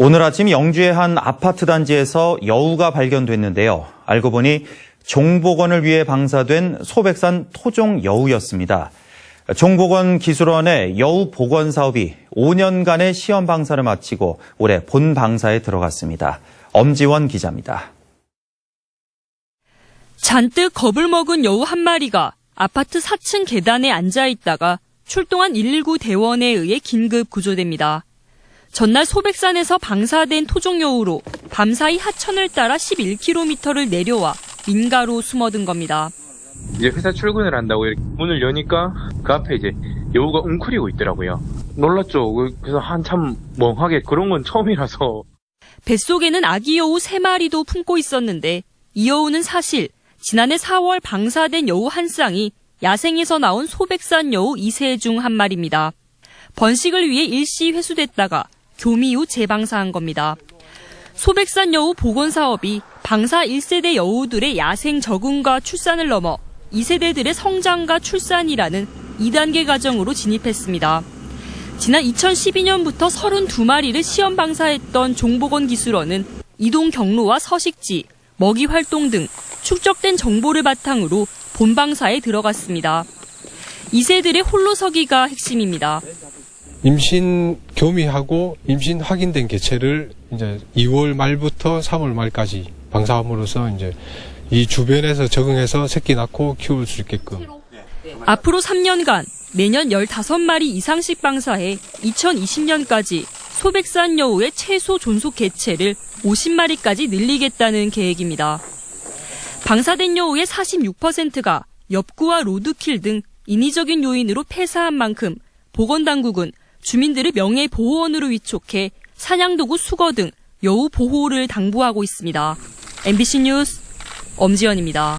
오늘 아침 영주의 한 아파트 단지에서 여우가 발견됐는데요. 알고 보니 종복원을 위해 방사된 소백산 토종 여우였습니다. 종복원 기술원의 여우 복원 사업이 5년간의 시험 방사를 마치고 올해 본 방사에 들어갔습니다. 엄지원 기자입니다. 잔뜩 겁을 먹은 여우 한 마리가 아파트 4층 계단에 앉아 있다가 출동한 119 대원에 의해 긴급 구조됩니다. 전날 소백산에서 방사된 토종 여우로 밤사이 하천을 따라 11km를 내려와 민가로 숨어든 겁니다. 이제 회사 출근을 한다고 이렇게 문을 여니까 그 앞에 이제 여우가 웅크리고 있더라고요. 놀랐죠. 그- 그래서 한참 멍하게 그런 건 처음이라서 뱃속에는 아기 여우 3마리도 품고 있었는데 이 여우는 사실 지난해 4월 방사된 여우 한 쌍이 야생에서 나온 소백산 여우 2세 중 한 마리입니다. 번식을 위해 일시 회수됐다가 교미 후 재방사한 겁니다. 소백산 여우 복원 사업이 방사 1세대 여우들의 야생 적응과 출산을 넘어 2세대들의 성장과 출산이라는 2단계 과정으로 진입했습니다. 지난 2012년부터 32마리를 시험 방사했던 종복원 기술원은 이동 경로와 서식지, 먹이 활동 등 축적된 정보를 바탕으로 본방사에 들어갔습니다. 2세들의 홀로서기가 핵심입니다. 임신 교미하고 임신 확인된 개체를 이제 2월 말부터 3월 말까지 방사함으로써 이제 이 주변에서 적응해서 새끼 낳고 키울 수 있게끔 앞으로 3년간 매년 15마리 이상씩 방사해 2020년까지 소백산 여우의 최소 존속 개체를 50마리까지 늘리겠다는 계획입니다. 방사된 여우의 46%가 엽구와 로드킬 등 인위적인 요인으로 폐사한 만큼 보건당국은 주민들을 명예보호원으로 위촉해 사냥도구 수거 등 여우 보호를 당부하고 있습니다. MBC 뉴스 엄지연입니다.